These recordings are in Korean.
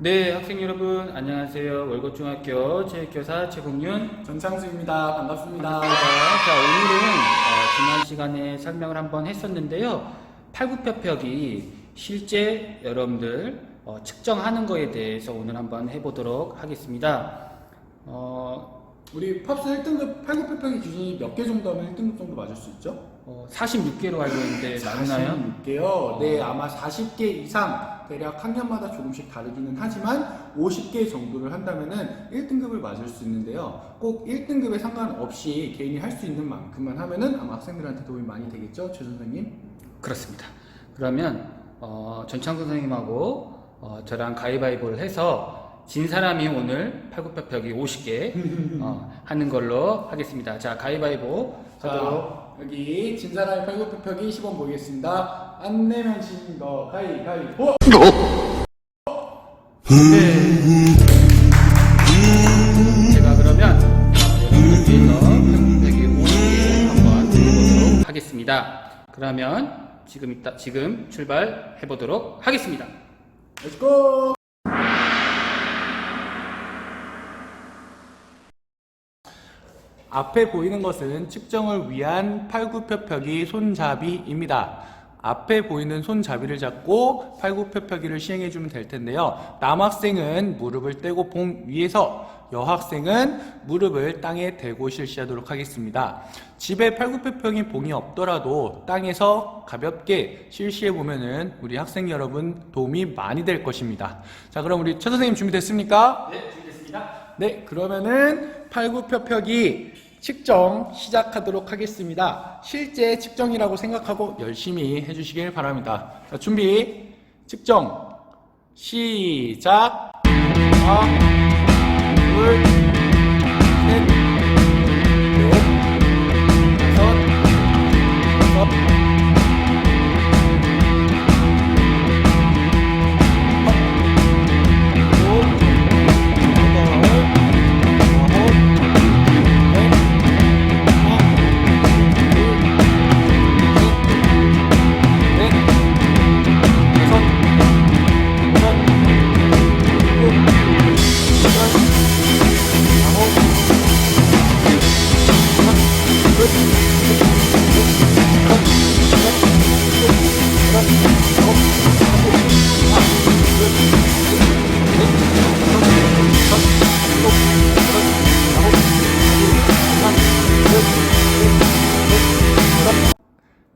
네, 학생 여러분 안녕하세요. 월곡중학교 체육교사 최국윤. 전창수입니다. 반갑습니다. 자, 오늘은 어, 지난 시간에 설명을 한번 했었는데요. 팔굽혀펴기 실제 여러분들 어, 측정하는 거에 대해서 오늘 한번 해보도록 하겠습니다. 어, 우리 팝스 1등급 팔굽혀펴기 기준이 몇 개 정도 하면 1등급 정도 맞을 수 있죠? 어, 46개로 알고 있는데 맞나요? 46개요. 네, 아마 40개 이상 대략 학년마다 조금씩 다르기는 하지만 50개 정도를 한다면은 1등급을 맞을 수 있는데요. 꼭 1등급에 상관없이 개인이 할 수 있는 만큼만 하면은 아마 학생들한테 도움이 많이 되겠죠, 최 선생님? 그렇습니다. 그러면 어, 전창수 선생님하고 어, 저랑 가위바위보를 해서 진 사람이 오늘 팔굽혀펴기 50개 어, 하는 걸로 하겠습니다. 자, 가위바위보. 자, 여기 진 사람의 팔굽혀펴기 시범 보이겠습니다. 안 내면 진거 가위 가위 보. 제가 그러면 여러분들 위해서 팔굽혀펴기 50개 한번 해보도록 하겠습니다. 그러면 지금 이따 지금 출발해 보도록 하겠습니다. Let's go. 앞에 보이는 것은 측정을 위한 팔굽혀펴기 손잡이입니다. 앞에 보이는 손잡이를 잡고 팔굽혀펴기를 시행해 주면 될 텐데요. 남학생은 무릎을 떼고 봉 위에서 여학생은 무릎을 땅에 대고 실시하도록 하겠습니다. 집에 팔굽혀펴기 봉이 없더라도 땅에서 가볍게 실시해 보면은 우리 학생 여러분 도움이 많이 될 것입니다. 자, 그럼 우리 최 선생님 준비됐습니까? 네, 준비됐습니다. 네, 그러면은 팔굽혀펴기 측정 시작하도록 하겠습니다. 실제 측정이라고 생각하고 열심히 해주시길 바랍니다. 자, 준비, 측정, 시작. 하나, 둘,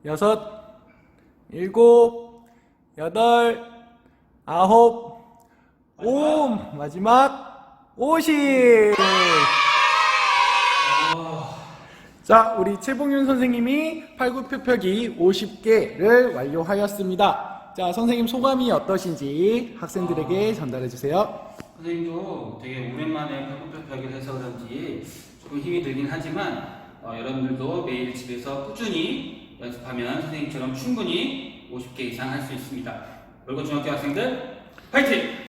여섯, 일곱, 여덟, 아홉, 오, 마지막 오십. 자, 우리 최봉윤 선생님이 팔굽혀펴기 50개를 완료하였습니다. 자, 선생님 소감이 어떠신지 학생들에게 전달해 주세요. 선생님도 되게 오랜만에 팔굽혀펴기를 해서 그런지 조금 힘이 들긴 하지만 어, 여러분들도 매일 집에서 꾸준히 연습하면 선생님처럼 충분히 50개 이상 할 수 있습니다. 월급 중학교 학생들 파이팅!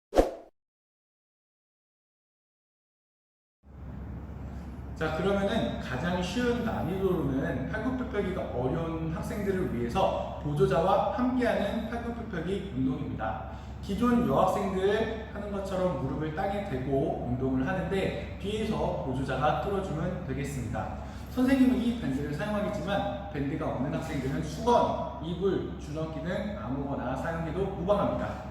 자 그러면은 가장 쉬운 난이도로는 팔굽혀펴기가 어려운 학생들을 위해서 보조자와 함께하는 팔굽혀펴기 운동입니다. 기존 여학생들 하는 것처럼 무릎을 땅에 대고 운동을 하는데 뒤에서 보조자가 뚫어주면 되겠습니다. 선생님은 이 밴드를 사용하겠지만 밴드가 없는 학생들은 수건, 이불, 줄넘기 등 아무거나 사용해도 무방합니다.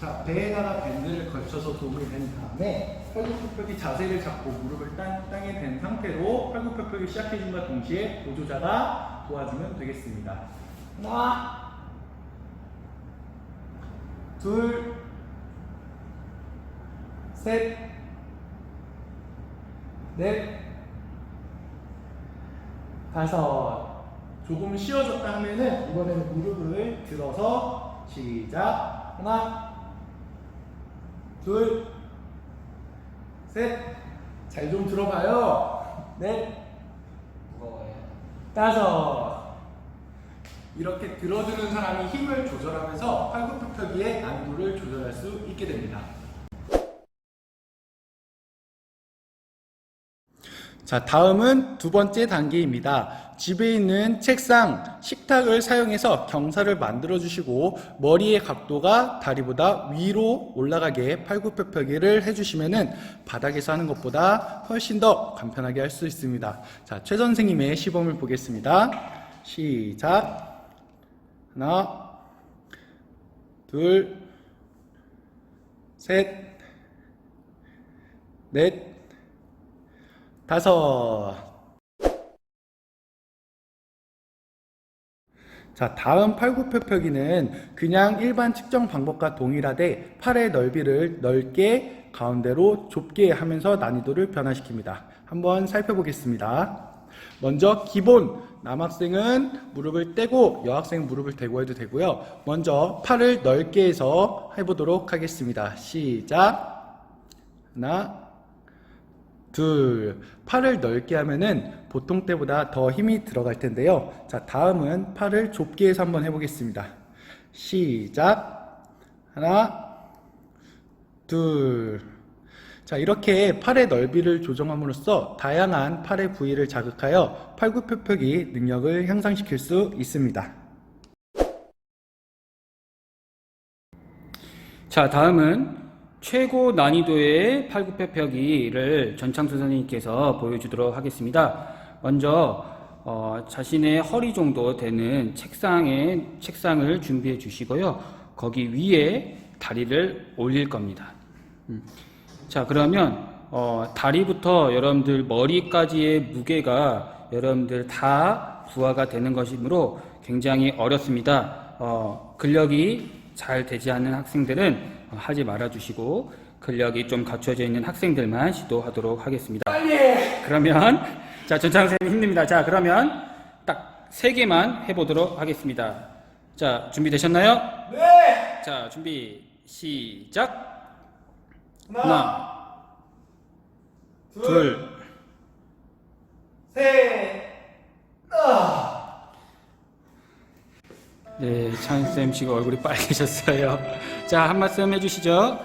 자, 배에다가 밴드를 걸쳐서 도움이 된 다음에 팔굽혀펴기 자세를 잡고 무릎을 땅, 땅에 댄 상태로 팔굽혀펴기 시작해준과 동시에 보조자가 도와주면 되겠습니다. 하나, 둘, 셋, 넷, 다섯. 조금 쉬워졌다 하면은 이번에는 무릎을 들어서 시작. 하나, 둘, 셋. 잘 좀 들어봐요. 넷, 무거워요. 다섯. 이렇게 들어주는 사람이 힘을 조절하면서 팔굽혀펴기의 난이도를 조절할 수 있게 됩니다. 자, 다음은 두 번째 단계입니다. 집에 있는 책상, 식탁을 사용해서 경사를 만들어 주시고 머리의 각도가 다리보다 위로 올라가게 팔굽혀펴기를 해 주시면은 바닥에서 하는 것보다 훨씬 더 간편하게 할 수 있습니다. 자, 최 선생님의 시범을 보겠습니다. 시작. 하나, 둘, 셋, 넷, 다섯. 자, 다음 팔굽혀펴기는 그냥 일반 측정 방법과 동일하되 팔의 넓이를 넓게 가운데로 좁게 하면서 난이도를 변화시킵니다. 한번 살펴보겠습니다. 먼저 기본 남학생은 무릎을 떼고 여학생은 무릎을 대고 해도 되고요. 먼저 팔을 넓게 해서 해보도록 하겠습니다. 시작. 하나, 둘, 팔을 넓게 하면은 보통 때보다 더 힘이 들어갈 텐데요. 자, 다음은 팔을 좁게 해서 한번 해보겠습니다. 시작. 하나, 둘. 자, 이렇게 팔의 넓이를 조정함으로써 다양한 팔의 부위를 자극하여 팔굽혀펴기 능력을 향상시킬 수 있습니다. 자, 다음은 최고 난이도의 팔굽혀펴기를 전창수 선생님께서 보여주도록 하겠습니다. 먼저 어, 자신의 허리 정도 되는 책상에 책상을 준비해 주시고요. 거기 위에 다리를 올릴 겁니다. 음. 자, 그러면 어, 다리부터 여러분들 머리까지의 무게가 여러분들 다 부하가 되는 것이므로 굉장히 어렵습니다. 어, 근력이 잘 되지 않는 학생들은 어, 하지 말아 주시고 근력이 좀 갖춰져 있는 학생들만 시도하도록 하겠습니다. 그러면 자 전창 선생님 힘듭니다. 자 그러면 딱 세 개만 해보도록 하겠습니다. 자 준비되셨나요? 네. 자 준비 시작. 하나, 둘, 네, 찬쌤 씨가 얼굴이 빨개졌어요. 자, 한 말씀 해주시죠.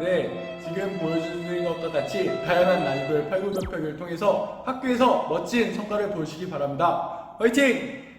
네, 지금 보여주는 것과 같이 다양한 난이도의 팔굽혀펴기를 통해서 학교에서 멋진 성과를 보시기 바랍니다. 화이팅!